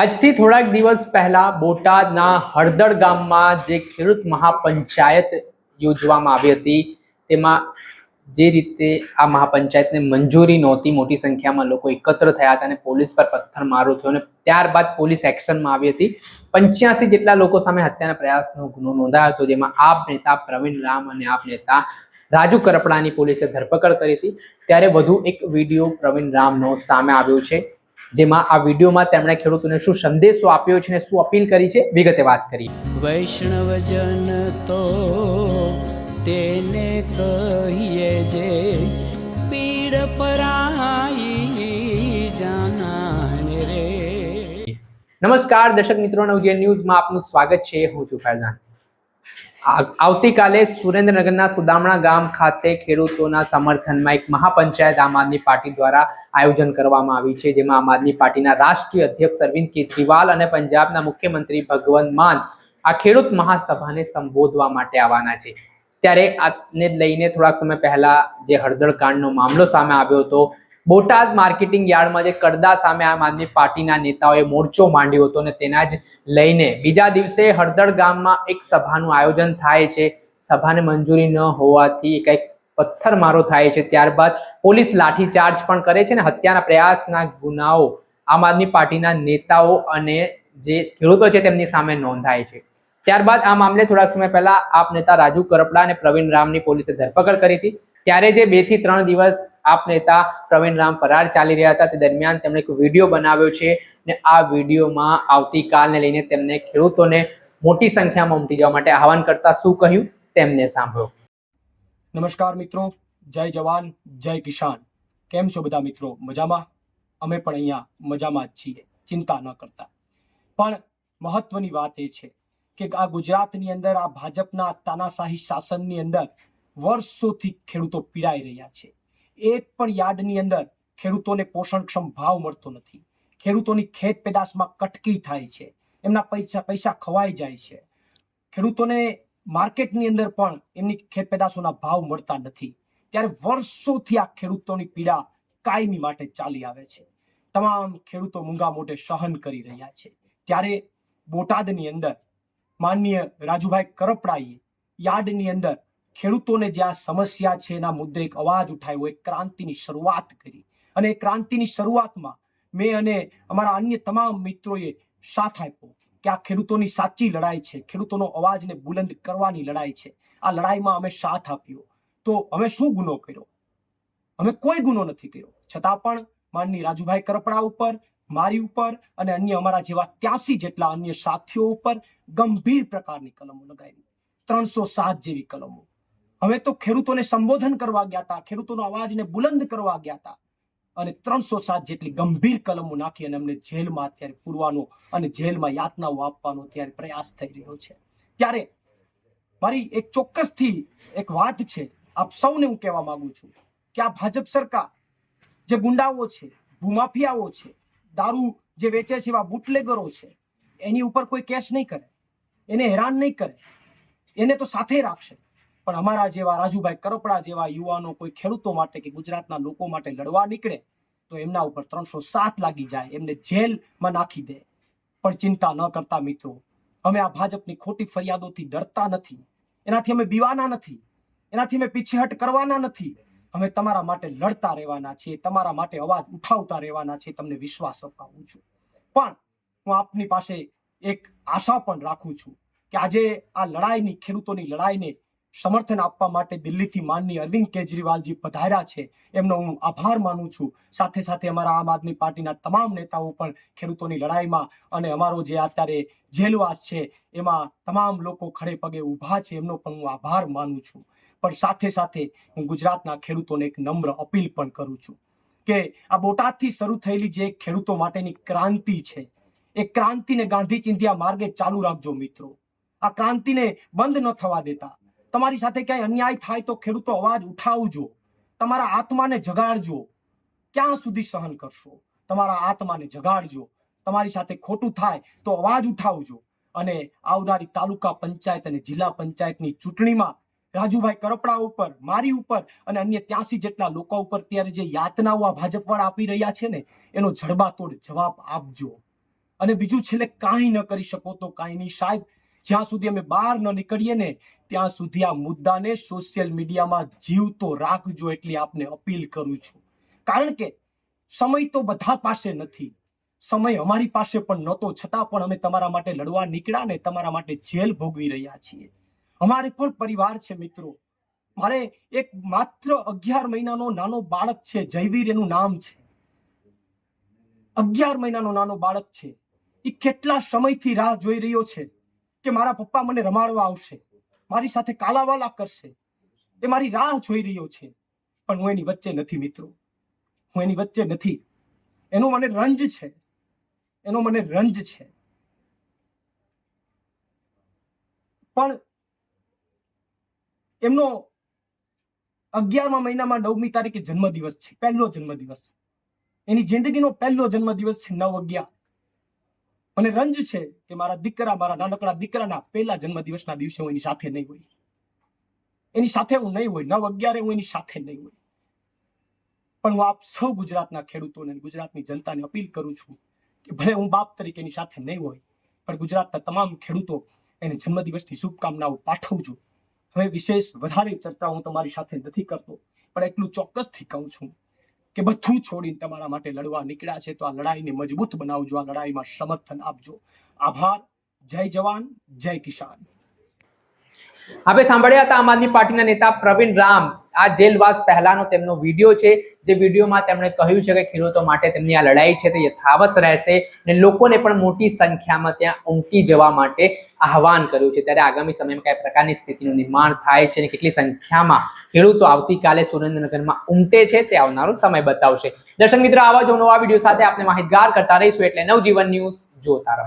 આજથી થોડાક દિવસ પહેલા બોટાદના હળદળ ગામમાં જે ખેડૂત મહાપંચાયત યોજવામાં આવી હતી, તેમાં જે રીતે આ મહાપંચાયતને મંજૂરી નહોતી, મોટી સંખ્યામાં લોકો એકત્ર થયા હતા અને પોલીસ પર પથ્થરમારો થયો અને ત્યારબાદ પોલીસ એક્શનમાં આવી હતી. પંચ્યાસી જેટલા લોકો સામે હત્યાના પ્રયાસનો ગુનો નોંધાયો હતો, જેમાં આપ નેતા પ્રવીણ રામ અને આપ નેતા રાજુ કરપડાની પોલીસે ધરપકડ કરી હતી. ત્યારે વધુ એક વીડિયો પ્રવીણ રામનો સામે આવ્યો છે. જેમાં આ વિડીયોમાં તેમણે ખેડૂતોને શું સંદેશો આપ્યો છે અને શું અપીલ કરી છે વિગતે વાત કરી વૈષ્ણવજન તો તેને કહીએ જે પીડ પરાઈ જાનાને રે. નમસ્કાર દર્શક મિત્રો નવજે ન્યૂઝમાં આપનું સ્વાગત છે હું છું ફૈઝાન. આવતીકાલે સુરેન્દ્રનગરના સુદામણા ગામ ખાતે ખેડૂતોના સમર્થનમાં એક મહાપંચાયત આમ આદમી પાર્ટી દ્વારા આયોજન કરવામાં આવી છે, જેમાં આમ આદમી પાર્ટીના રાષ્ટ્રીય અધ્યક્ષ અરવિંદ કેજરીવાલ અને પંજાબના મુખ્યમંત્રી ભગવંત માન આ ખેડૂત મહાસભાને સંબોધવા માટે આવવાના છે. ત્યારે આને લઈને થોડાક સમય પહેલા જે હળદળ કાંડનો મામલો સામે આવ્યો હતો બોટાદ માર્કેટિંગ યાર્ડમાં જે કડદા સામે આમ આદમી પાર્ટીના નેતાઓએ મોરચો માંડ્યો હતો અને તેના જ લઈને બીજા દિવસે હળદળ ગામમાં એક સભાનું આયોજન થાય છે. સભાને મંજૂરી ન હોવાથી કંઈક પથ્થરમારો થાય છે. ત્યારબાદ પોલીસ લાઠીચાર્જ પણ કરે છે અને હત્યાના પ્રયાસના ગુનાઓ આમ આદમી પાર્ટીના નેતાઓ અને જે ખેડૂતો છે તેમની સામે નોંધાય છે. ત્યારબાદ આ મામલે થોડાક સમય પહેલા આપ નેતા રાજુ કરપડા અને પ્રવીણ રામની પોલીસે ધરપકડ કરી હતી. ત્યારે જે બેથી ત્રણ દિવસ આપ નેતા પ્રવીણ રામ ફરાર ચાલી રહ્યા હતા, તે દરમિયાન તેમણે એક વીડિયો બનાવ્યો છે ને આ વિડીયોમાં આવતીકાલને લઈને તેમને ખેડૂતોને મોટી સંખ્યામાં ઉમટી જવા માટે આહવાન કરતા શું કહ્યું તેમને સાંભળો. નમસ્કાર મિત્રો, જય જવાન, જય કિસાન. કેમ છો બધા મિત્રો? મજામાં? અમે પણ અહીંયા મજામાં જ છીએ, ચિંતા ન કરતા. પણ મહત્વની વાત એ છે કે આ ગુજરાતની અંદર, આ ભાજપના તાનાશાહી શાસનની અંદર વર્ષોથી ખેડૂતો પીડાઈ રહ્યા છે. એક પણ યાર્ડની અંદર ખેડૂતોને પોષણક્ષમ ભાવ મળતો નથી. ખેડૂતોની ખેત પેદાશમાં કટકી થાય છે. એમના પૈસા પૈસા ખવાઈ જાય છે. ખેડૂતોને માર્કેટની અંદર પણ એમની ખેત પેદાશોના ભાવ મળતા નથી. ત્યારે વર્ષોથી આ ખેડૂતોની પીડા કાયમી માટે ચાલી આવે છે. તમામ ખેડૂતો મૂંગા મોઢે સહન કરી રહ્યા છે. ત્યારે બોટાદની અંદર માનનીય રાજુભાઈ કરપડાઈએ યાર્ડની અંદર ખેડૂતોને જે આ સમસ્યા છે એના મુદ્દે એક અવાજ ઉઠાવ્યો એક ક્રાંતિની શરૂઆત કરી. અને એ ક્રાંતિની શરૂઆતમાં મેં અને અમારા અન્ય તમામ મિત્રોએ સાથ આપ્યો કે આ ખેડૂતોની સાચી લડાઈ છે, ખેડૂતોનો અવાજને બુલંદ કરવાની લડાઈ છે. આ લડાઈમાં અમે સાથ આપ્યો. તો અમે શું ગુનો કર્યો? અમે કોઈ ગુનો નથી કર્યો. છતાં પણ માનની રાજુભાઈ કરપડા ઉપર, મારી ઉપર અને અન્ય અમારા જેવા ત્યાસી જેટલા અન્ય સાથીઓ ઉપર ગંભીર પ્રકારની કલમો લગાવી. ત્રણસો સાત જેવી કલમો. હવે તો ખેડૂતોને સંબોધન કરવા ગયા હતા, ખેડૂતોનો અવાજને બુલંદ કરવા ગયા હતા. અને ત્રણસો સાત જેટલી ગંભીર કલમો નાખી અને અમને જેલમાં અત્યારે પૂરવાનો અને જેલમાં યાતનાઓ આપવાનો ત્યારે પ્રયાસ થઈ રહ્યો છે. ત્યારે મારી એક ચોક્કસથી એક વાત છે, આપ સૌને હું કહેવા માંગુ છું કે આ ભાજપ સરકાર જે ગુંડાઓ છે, ભૂમાફિયાઓ છે, દારૂ જે વેચે છે એવા બુટલેગરો છે, એની ઉપર કોઈ કેસ નહીં કરે, એને હેરાન નહીં કરે, એને તો સાથે રાખશે. પણ અમારા જેવા રાજુભાઈ કરપડા જેવા યુવાનો કોઈ ખેડૂતો માટે કે ગુજરાતના લોકો માટે લડવા નીકળે તો એમના ઉપર ત્રણસો સાત લાગી જાય, એમને જેલમાં નાખી દે. પણ ચિંતા ન કરતા મિત્રો, અમે આ ભાજપની ખોટી ફરિયાદોથી ડરતા નથી. એનાથી અમે બીવાના નથી. એનાથી અમે પીછેહટ કરવાના નથી. અમે તમારા માટે લડતા રહેવાના છીએ, તમારા માટે અવાજ ઉઠાવતા રહેવાના છે તમને વિશ્વાસ અપાવું છું. પણ હું આપની પાસે એક આશા પણ રાખું છું કે આજે આ લડાઈની, ખેડૂતોની લડાઈને સમર્થન આપવા માટે દિલ્હીથી માનની અરવિંદ કેજરીવાલજી પધાર્યા છે. એમનો હું આભાર માનું છું. સાથે સાથે અમારા આમ આદમી પાર્ટીના તમામ નેતાઓ પણ ખેડૂતોની લડાઈમાં અને અમારો જે અત્યારે જેલવાસ છે, એમાં તમામ લોકો ખડે પગે ઊભા છે, એમનો પણ હું આભાર માનું છું. પણ સાથે સાથે હું ગુજરાતના ખેડૂતોને એક નમ્ર અપીલ પણ કરું છું કે આ બોટાદથી શરૂ થયેલી જે ખેડૂતો માટેની ક્રાંતિ છે, એ ક્રાંતિને ગાંધી ચિંધ્યા માર્ગે ચાલુ રાખજો મિત્રો. આ ક્રાંતિને બંધ ન થવા દેતા. તમારી સાથે ક્યાંય અન્યાય થાય તો ખેડૂતો અવાજ ઉઠાવજો. તમારા આત્માને જગાડજો. ક્યાં સુધી સહન કરશો? તમારા આત્માને જગાડજો. તમારી સાથે ખોટું થાય તો અવાજ ઉઠાવજો. અને આવનારી તાલુકા પંચાયત અને જિલ્લા પંચાયતની ચૂંટણીમાં રાજુભાઈ કરપડા ઉપર, મારી ઉપર અને અન્ય ત્યાંસી જેટલા લોકો ઉપર ત્યારે જે યાતનાઓ આ ભાજપવાળા આપી રહ્યા છે ને, એનો જડબાતોડ જવાબ આપજો. અને બીજું છેલ્લે કાંઈ ન કરી શકો તો કાંઈ નહીં સાહેબ જ્યાં સુધી અમે બહાર ન નીકળીએ ને, ત્યાં સુધી આ મુદ્દાને સોશિયલ મીડિયામાં જીવતો રાખજો એટલી આપને અપીલ કરું છું. કારણ કે સમય તો બધા પાસે નથી. સમય અમારી પાસે પણ નહોતો, છતાં પણ અમે તમારા માટે લડવા નીકળ્યા ને, તમારા માટે જેલ ભોગવી રહ્યા છીએ. અમારે પણ પરિવાર છે મિત્રો. મારે એક માત્ર અગિયાર મહિનાનો નાનો બાળક છે, જયવીર એનું નામ છે. અગિયાર મહિનાનો નાનો બાળક છે. એ કેટલા સમયથી રાહ જોઈ રહ્યો છે? કે મારા પપ્પા મને રમાડવા આવશે. મારી સાથે કાલાવાલા કરશે. એ મારી રાહ જોઈ રહ્યો છે. પણ હું એની વચ્ચે નથી મિત્રો. હું એની વચ્ચે નથી. એનો મને રંજ છે. એનો મને રંજ છે. પણ એમનો અગિયારમા મહિનામાં નવમી તારીખે જન્મદિવસ છે. પહેલો જન્મદિવસ. એની જિંદગીનો પહેલો જન્મદિવસ છે નવ અગિયાર. મને રંજ છે કે મારા દીકરા, મારા નાનકડા દીકરાના પહેલા જન્મદિવસના દિવસે હું એની સાથે નહીં હોય. એની સાથે હું નહીં હોય. નવ અગિયારે હું એની સાથે નહીં હોય. પણ હું આપ સૌ ગુજરાતના ખેડૂતોને ગુજરાતની જનતાને અપીલ કરું છું કે ભલે હું બાપ તરીકે એની સાથે નહીં હોય, પણ ગુજરાતના તમામ ખેડૂતો એને જન્મદિવસની શુભકામનાઓ પાઠવું છું હવે વિશેષ વધારે ચર્ચા હું તમારી સાથે નથી કરતો, પણ એટલું ચોક્કસથી કહું છું કે બધું છોડીને તમારા માટે લડવા નીકળ્યા છે, તો આ લડાઈને મજબૂત બનાવજો, આ લડાઈમાં સમર્થન આપજો. આભાર. જય જવાન, જય કિસાન. આપણે સાંભળ્યા હતા આમ આદમી પાર્ટીના નેતા પ્રવીણ રામ. આ જેલવાસ પહેલાનો તેમનો વીડિયો છે, જે વિડીયોમાં તેમણે કહ્યું છે કે ખેડૂતો માટે તેમની આ લડાઈ છે તે યથાવત રહેશે અને લોકોને પણ મોટી સંખ્યામાં ત્યાં ઉમટી જવા માટે આહવાન કર્યું છે. ત્યારે આગામી સમયમાં કયા પ્રકારની સ્થિતિનું નિર્માણ થાય છે અને કેટલી સંખ્યામાં ખેડૂતો આવતીકાલે સુરેન્દ્રનગરમાં ઉમટે છે તે આવનારો સમય બતાવશે. દર્શક મિત્રો, આવા જ નવા વીડિયો સાથે આપણે માહિતગાર કરતા રહીશું. એટલે નવજીવન ન્યૂઝ જોતા રહો.